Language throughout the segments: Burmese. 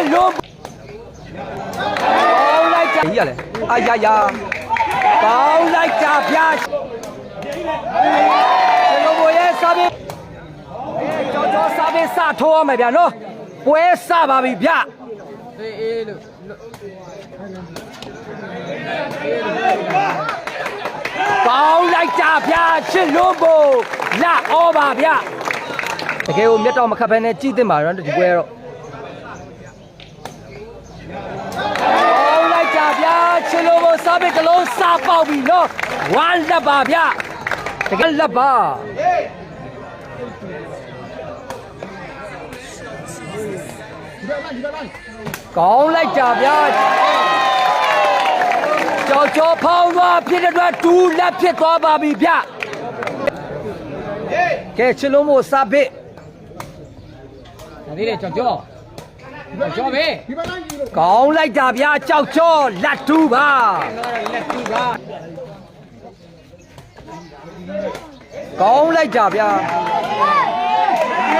စ်လို့ကောင်းလိုက်တာကြီးရလေအာယာယာကောင်းလိုက်တာဗျာချစ်လို့ဘို့ရဲ့စာပေကြောကြောစာပေစထိုးရမယ်ဗျာနော်ပွဲစပါပြီဗျာကောင်းလိုက်ကြဗျာချစ်လို့ကိုလက်ဩပါဗျာတကယ်ကိုမျက်တော်မခတ်ဘဲနဲ့ကြည့်တင်ပါတော့ဒီပွဲတော့ကောင်းလိုက်ကြဗျာ ချစ်လို့ကိုစားပစ်ကလုံးစားပေါက်ပြီနော်ဝမ်းလက်ပါဗျာတကယ်လက်ပါကောင်းလိုက်ကြဗျာကြောက်ကြောဖောင်းသွားဖြစ်တဲ့အတွက်ဒူးလက်ဖြစ်သွားပါပြီဗျကဲချစ်လုံးမို့စာပစ်ဒါလေးလေကြောက်ကြော ကြောက်ပဲကောင်းလိုက်တာဗျာကြောက်ကြောလက်ဒူးပါလက်ကြည့်ပါကောင်းလိုက်တာဗျာ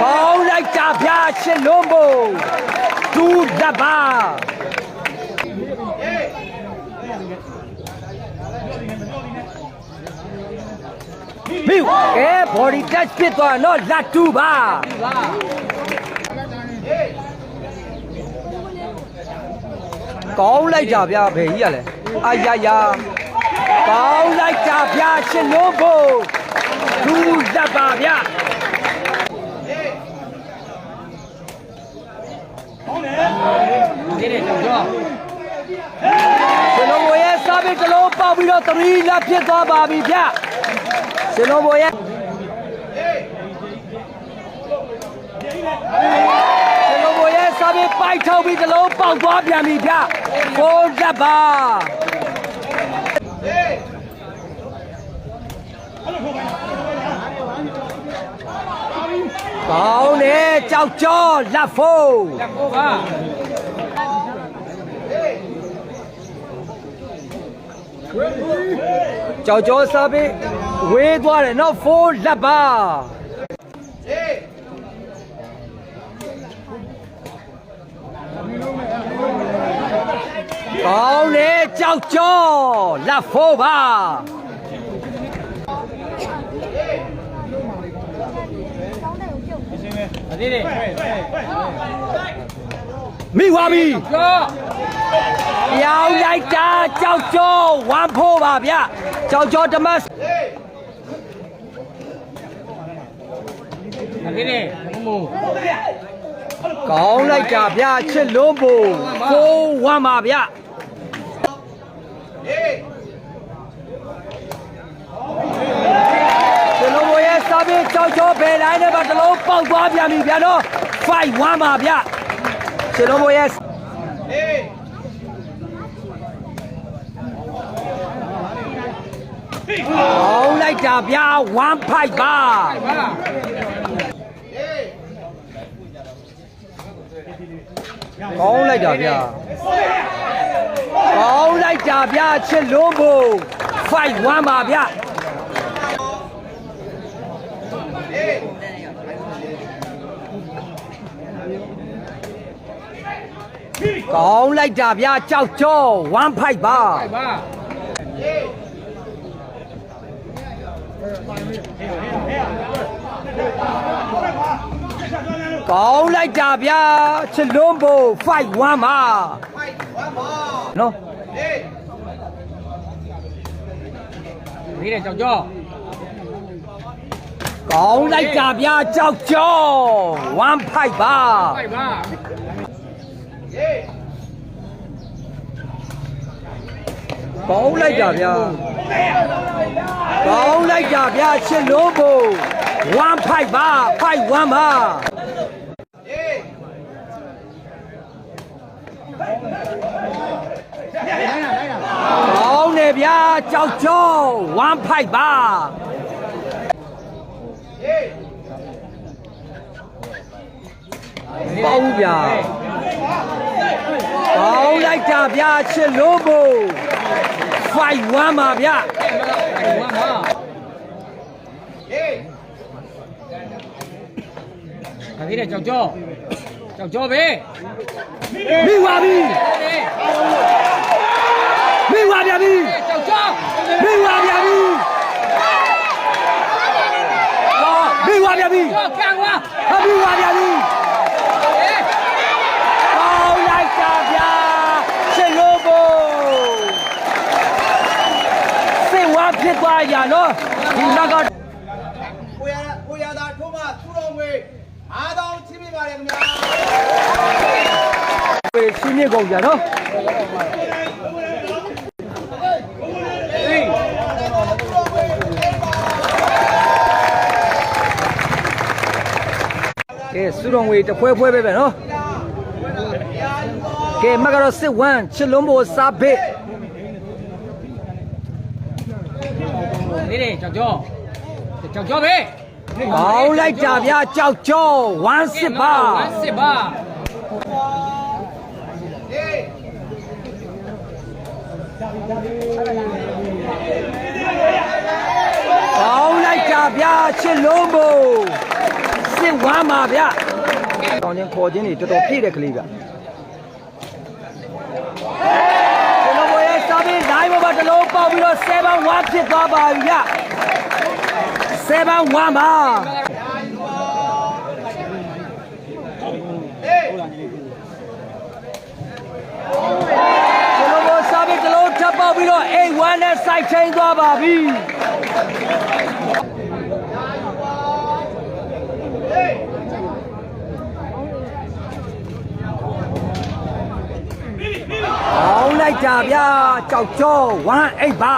ကောင်းလိုက်တာဗျာချစ်လုံးမို့ဒူးလက်ပါမိဝကဲ body touch ဖြစ်သွားတော့လက်ဒူးပါ ပါကောင်းလိုက်ကြဗျာဘယ်ကြီးရလဲအာယာယာကောင်းလိုက်ကြဗျာရှင်လို့ဖို့သူလက်ပါဗျာလေးလေကြောက်ကြောရှင်လို့ဘိုရဲ့စားပြီးကလုံးပေါက်ပြီးတော့သရီလက်ဖြစ်သွားပါပြီဗျာရှင်လို့ဘိုရဲ့ရှင်လို့ဘိုရဲ့စား ပြီးပိုက်ထောက်ပြီးကလုံးပေါက်သွားပြန်ပြီဗျာကိုလက်ပါကောင်းတယ်ကြောက်ကြောလက်ဖို့လက်ကိုပါကြောက်ကြောစားပြီးဝေးသွားတယ်နော်ဖိုးလက်ပါ ကောင်းတယ်ကြောက်ကြောလက်ဖိုးပါဒါလေးလေမိသွားပြီကြောပြောင်းလိုက်တာကြောက်ကြောဝမ်ဖိုးပါဗျကြောက်ကြောဓမ္မတ်ဒါလေးလေမမကောင်းလိုက်တာဗျချစ်လုံးဖို့ဖိုးဝမ်ပါဗျချစ်လုံးဖို့ရဲ့စားပြီးကြော က်ကြောဘယ်တိုင်းနဲ့ပါတလုံးပေါက်သွားပြန်ပြီဗျနော်5 1ပါဗျချစ်လုံးဖို့ရဲ့ကောင်းလိုက်တာဗျ1 5ပါပါကောင်းလိုက်တာဗျာကောင်းလိုက်တာဗျာချစ်လုံးဖို့5 1ပါဗျာ ကောင်းလိုက်တာဗျာကြောက်ကြော1 5ပါပါကောင်းလိုက်တာဗျာချစ်လုံးဖို့5 1ပါနော်လေးလေကြောက်ကြောကောင်းလိုက်တာဗျာကြောက်ကြော1 5ပါပိုက်ပါ ကောင်းလိုက်တာဗျာကောင်းလိုက်တာဗျာချစ်လို့ဖို့1 5ပါ5 1ပါကောင်းတယ်ဗျာကြောက်ကြော1 5ပါပေါင်းဗျာကောင်းလိုက်တာဗျာချစ်လို့ဖို့ 5နိုင်ဝမ်းပါဗျနိုင်ဝမ်းပါဒါသေးတယ်ကြောက်ကြောကြောက်ကြောပဲမိဝါပြီတယ်မိဝါဗျပြီကြောက်ကြောမိဝါဗျပြီဟာမိဝါဗျပြီကြောကန်ဝါဟာမိဝါဗျပြီ အေး ပေါင်းလိုက်တာဗျာချစ်လို့ကိုစိတ်ဝါ ဖြစ်သွားကြနော်ဒီနောက်ကကိုရကိုရသာထိုးမှထူတော်ငွေအားတောင်းချင်းပြပါတယ်ခင်ဗျာပဲရှင်းမြစ်ကုန်ကြနော်ကဲစုတော်ငွေတစ်ဖွဲဖွဲပဲပဲနော်ကဲမကတော့စစ်ဝမ်းချစ်လုံးဘောစားဘစ် သေးတယ်ကြောက်ကြောကြောက်ကြောပဲပေါင်းလိုက်တာဗျာကြောက်ကြောဝမ်းစစ်ပါဝမ်းစစ်ပါပေါင်းလိုက်တာဗျာချစ်လုံးဘောစစ်ဝမ်းပါဗျာကောင်းချင်းခေါ်ချင်းတွေတော်တော်ပြည့်တဲ့ကလေးဗျကျွန်တော်ဘောရဲ့စာပင်းနိုင်ဘောပါတစ် လုံးပေါက်ပြီးတော့7 1ဖြစ်သွားပါပြီဗျ7 1ပါကျွန်တော်ဘောစာပင်းတစ်လုံးထပ်ပေါက်ပြီးတော့8 1နဲ့စိုက်ထိန်သွားပါပြီ ပေါင်း လိုက်တာဗျာကြောက်ကြော18ပါ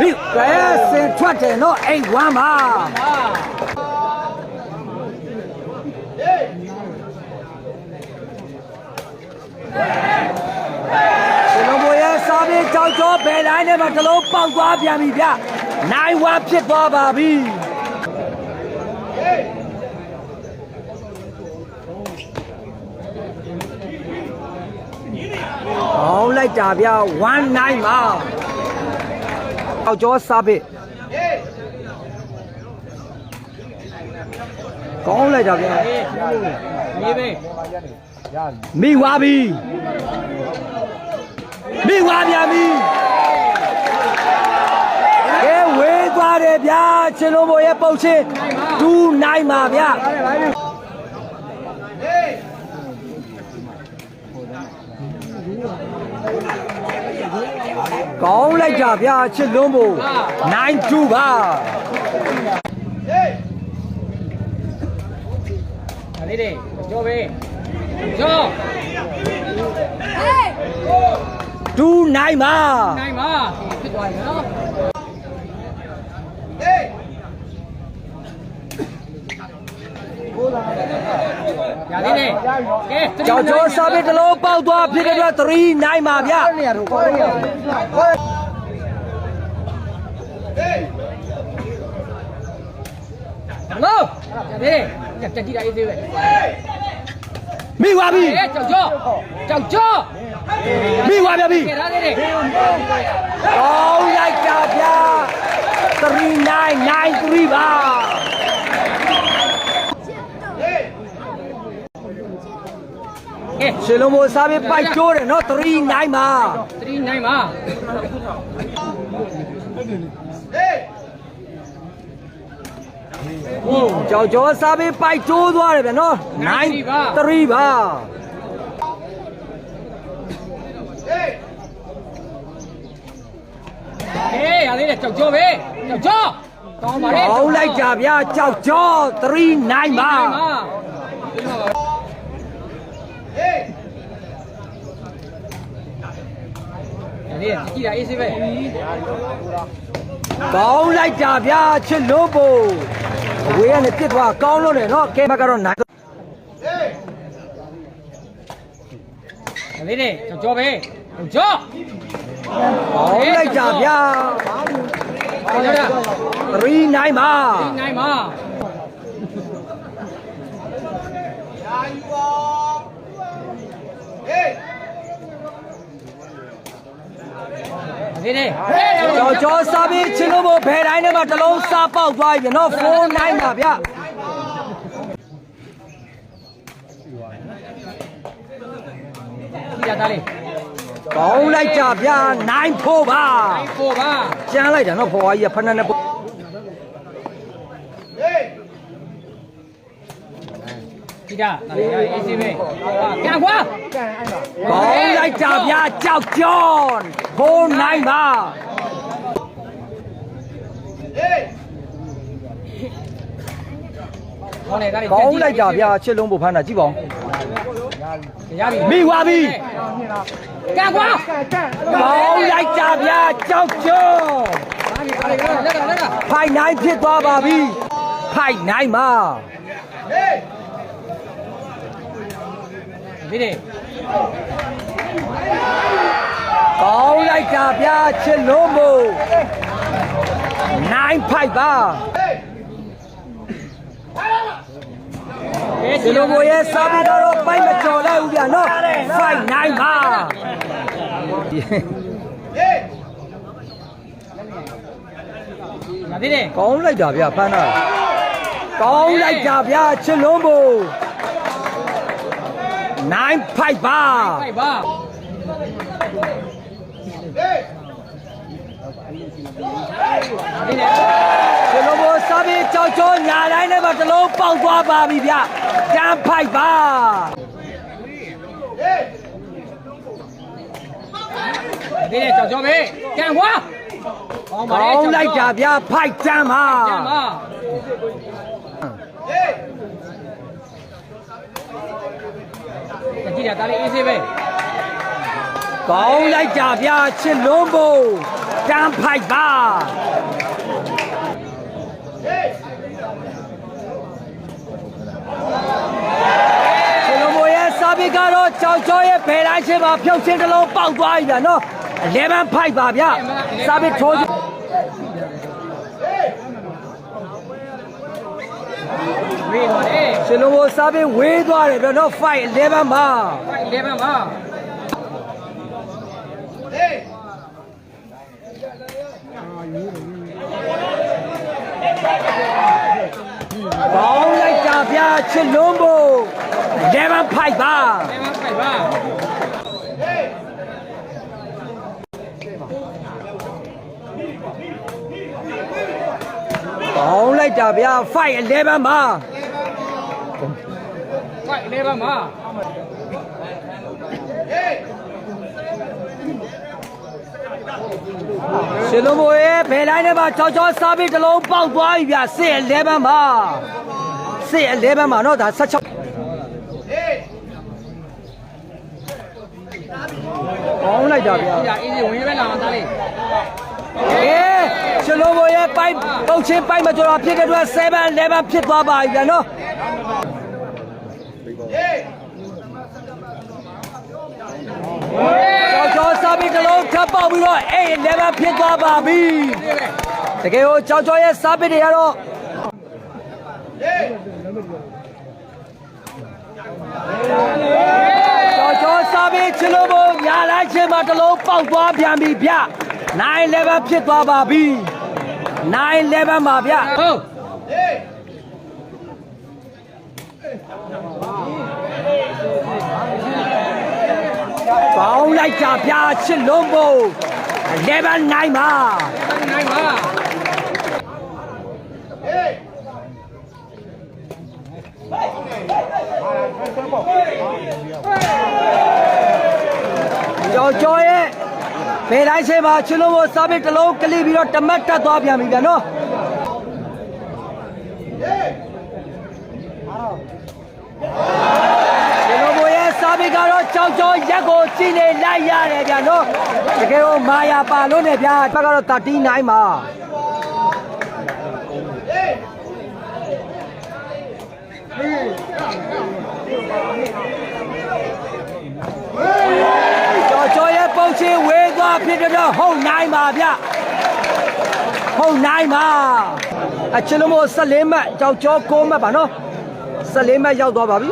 မိကဲစင်ထွက်တယ်နော်အိတ်ဝမ်းပါပါကျွန်တော်ဘွေရဲ့စားပြီးကြောက်ကြောဘယ်တိုင်းနဲ့မှတစ်လုံးပေါက်သွားပြန်ပြီဗျနိုင်ဝမ်းဖြစ်သွားပါပြီဟောင်း လိုက်တာဗျ1နိုင်ပါကြောက်ကြောစားပြီးကောင်းလိုက်တာဗျအေးမြေပဲမိဝါပြီမိဝါပြန်ပြီကဲဝေးသွားတယ်ဗျာချင်းလုံးဘောရဲ့ပုတ်ချင်းဒူးနိုင်ပါဗျာ ကောင်းလိုက်တာဗျာချစ်လုံးဘိုနိုင်ဒူပါဒါသေးတယ်ကြောပဲကြောဒူးနိုင်ပါနိုင်ပါဖြစ်သွားပြီနော် ဟေး ရသေးတယ် ကဲကြောက်ကြောစားပြီးတစ်လုံးပေါက်သွားဖြစ်တဲ့အတွက်3နိုင်ပါဗျာလို့ရသေးတယ်တက်ကြည့်တာအေးသေးပဲမိဝါပြီအေးကြောက်ကြောကြောက်ကြောမိဝါဗျာပြီကဲဒါသေးတယ်ကောင်းလိုက်တာဗျာ3993ပါ ကဲရှင်လုံးမိုးစားပြီးပိုက်ကျိုးတယ်နော်39ပါ3နိုင်ပါကြောက်ကြောစားပြီးပိုက်ကျိုးသွားတယ်ဗျာနော်93ပါအေးရသေးတယ်ကြောက်ကြောပဲကြောက်ကြောကောင်းပါလေကောင်းလိုက်တာဗျာကြောက်ကြော39ပါနိုင်ပါ ရသေးတယ်ကြည့်တာအေးသေးပဲကောင်းလိုက်တာဗျာချစ်လို့ဖို့အဝေးကနေပြစ်သွားကောင်းလို့တယ်နော်ကဲမကတော့နိုင်ရသေးတယ်ကြောက်ကြောပဲကြောက်ကောင်းလိုက်တာဗျာကြောက်ကြော39ပါနိုင်ပါ နိုင်ပေါ့ဟေး ဒီနေ့ကြော်ကြော်စားပြီးချစ်လို့မို့ဘယ်တိုင်းထဲမှာတစ်လုံးစားပေါက်သွားပြီနော်49ပါဗျဒီကြသားလေးကောင်းလိုက်ကြဗျာနိုင်ဖို့ပါကိုပါကျန်းလိုက်တာနော်ဖော်ဝါကြီးကဖက်နဲ့နဲ့ ဟေး ဒီ ကြသားလေးအေးစီပဲကန်ခွာကောင်းလိုက်ကြဗျာကြောက်ကြော်49ပါဟေးခေါင်းလေသားလေးကောင်းလိုက်ကြဗျာချစ်လုံးဖို့ဖမ်းတာကြည့်ပါဦးရပြီမိသွားပြီကန်ခွာကောင်းလိုက်ကြဗျာကြောက်ကြော်အားဒီအားဒီလက်ကလက်ကဖိုင်နိုင်ဖြစ်သွားပါပြီဖိုင်နိုင်ပါဟေး မိတယ်ကောင်းလိုက်တာဗျာချစ်လို့မို့9ဖိုက်ပါဒီလိုကိုရဲ့စာပြီးတော့ပိုက်မကျော်လိုက်ဘူးဗျာနော်5 9ပါရသေးတယ်ကောင်းလိုက်တာဗျာဖမ်းတာကောင်းလိုက်တာဗျာချစ်လုံးဘူး 9 5ပါ9 5ပါဒီလိုမျိုးစားပြီးကြောက်ကြောညာတိုင်းနဲ့မှတလုံးပေါက်သွားပါပြီဗျ။တန်းဖိုက်ပါ။ဒီနဲ့ကြောက်ကြောပဲ။ကန်ွား။ကောင်းလိုက်တာဗျာဖိုက်တန်းပါ။တန်းပါ။ ကြည့်ရသားလေးအေးစီပဲကောင်းလိုက်တာဗျာချစ်လုံးဖို့တန်းဖိုက်ပါဟေးချစ်လုံးဖို့ရဲ့စားပြီးကတော့ကြောက်ကြောရဲ့ဘယ်တိုင်းချင်းမှာဖြုတ်ချင်းတစ်လုံးပေါက်သွားပြီဗျာနော်11ဖိုက်ပါဗျာစားပြီးထိုး ဝေးသွားတယ်ရှင်လုံးကိုစားပြီးဝေးသွားတယ်ဗျနော်5 11မှာဖိုက်11ပါဟေးကောင်းလိုက်တာဗျာချစ်လုံးဖို့11ဖိုက်ပါ11ဖိုက်ပါ ကောင်းလိုက်တာဗျာ5 11မှာဖိုက်11ပါဟေးရှင်လုံးကိုရဲ့ဘယ်တိုင်းထဲမှာချောချောစားပြီးတစ်လုံးပေါက်သွားပြီဗျာ6 11မှာ6 11မှာနော်ဒါ16ဟေးကောင်းလိုက်တာဗျာဒီကအေးစီဝင်ရပဲလာသားလေးအေး ရှင်လုံးကိုရဲ့ပိုက်ပုတ်ချင်းပိုက်မကြော်တာဖြစ်တဲ့အတွက်7 11ဖြစ်သွားပါပြီဗျာနော်ဟေးကြောက်ကြောစားပြီးတစ်လုံးထပ်ပေါက်ပြီးတော့8 11ဖြစ်သွားပါပြီတကယ်ကိုကြောက်ကြောရဲ့စားပြီးတွေကတော့ဟေးကြော်ကြောစားပြီးချလို့မို့ညာလိုက်ချင်းမှာတစ်လုံးပေါက်သွားပြန်ပြီဗျ 9 11ဖြစ်သွားပါပြီ9 11ပါဗျဟုတ်ဟေးကောင်းလိုက်တာဗျချစ်လုံးမို့11 9ပါနိုင်ပါဟေးကြော်ကြောရဲ့ ဘယ်တိုင်းချင်းမှာချစ်လုံးမို့စားပြီးတစ်လုံးကလေးပြီးတော့တမတ်တက်သွားပြန်ပြီဗျနော်ဟေးချစ်လုံးမို့ရဲ့စားပြီးကတော့ကြောက်ကြောရက်ကိုကြည့်နေလိုက်ရတယ်ဗျနော်တကယ်ကိုမာယာပါလို့နေဗျဘက်ကတော့39ပါဟေး ကြော်ကြောရဲ့ပုံချင်းဝေးသွား ဖြစ်တဲ့တော့ဟုတ်နိုင်ပါဗျဟုတ်နိုင်ပါအချစ်လုံးမို့14မှတ်ကြောက်ကြော9မှတ်ပါနော်14မှတ်ရောက်သွားပါပြီ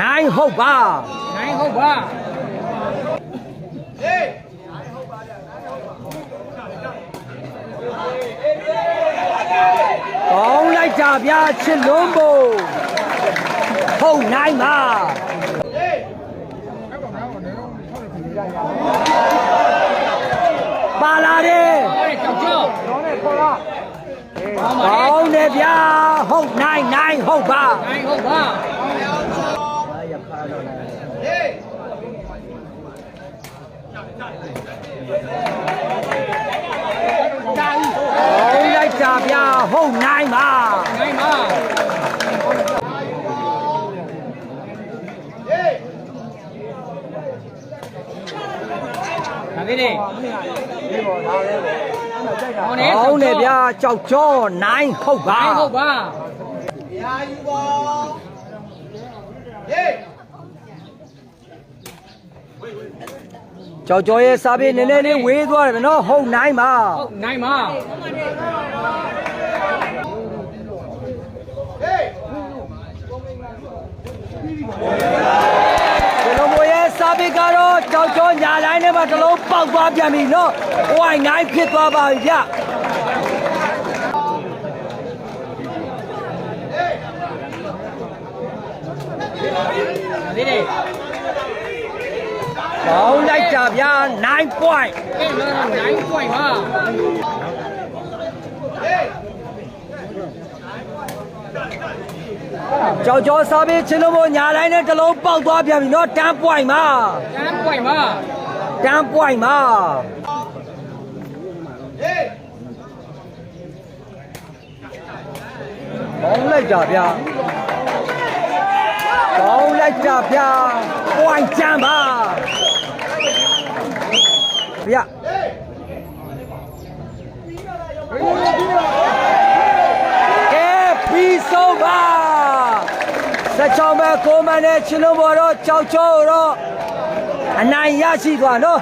နိုင်ဟုတ်ပါနိုင်ဟုတ်ပါ ဟေး ကောင်းလိုက်တာဗျာချစ်လုံးဘုံဟုတ်နိုင်ပါဟေးပါလာတယ်ဟောကြောက်ကြောက်ကောင်းတယ်ဗျာဟုတ်နိုင်နိုင်ဟုတ်ပါနိုင်ဟုတ်ပါဟေးကောင်းလိုက်တာဗျာဟုတ်နိုင်ပါ နိုင်ပါ ဟေး ဒါသေးတယ်ဟောနေကောင်းတယ်ဗျာကြောက်ကြောနိုင်ဟုတ်ပါနိုင်ဟုတ်ပါရာယူပါဟေးကြောက်ကြောရဲ့စားပြေးနည်းနည်းလေးဝေးသွားတယ်ဗျနော်ဟုတ်နိုင်ပါဟုတ်နိုင်ပါဟေးဒီလိုမျိုးရဲ့စားပြေးကတော့ကြောက်ကြော ညာတိုင်းထဲမှာတစ်လုံးပေါက်သွားပြန်ပြီနော်ဝိုင်းနိုင်ဖြစ်သွားပါပြီဗျဒါသေးတယ်ကောင်းလိုက်တာဗျာ9 point ကဲနော်နိုင်ပွိုင်ပါဟေးကြောက်ကြောစားပြေးချင်းလို့မို့ညာတိုင်းနဲ့တစ်လုံးပေါက်သွားပြန်ပြီနော်10 point ပါ တန်းပွိုင်ပါ10 point ပါဟေးကောင်းလိုက်တာဗျာကောင်းလိုက်တာဗျာ point ချမ်းပါဗျာကဲပြီးဆုံးပါဆက်ချောင်းပဲကိုမနဲ့ချင်းလုံးဘော်တော့ကြောက်ချိုးတော့ အနိုင်ရရှိသွားနော်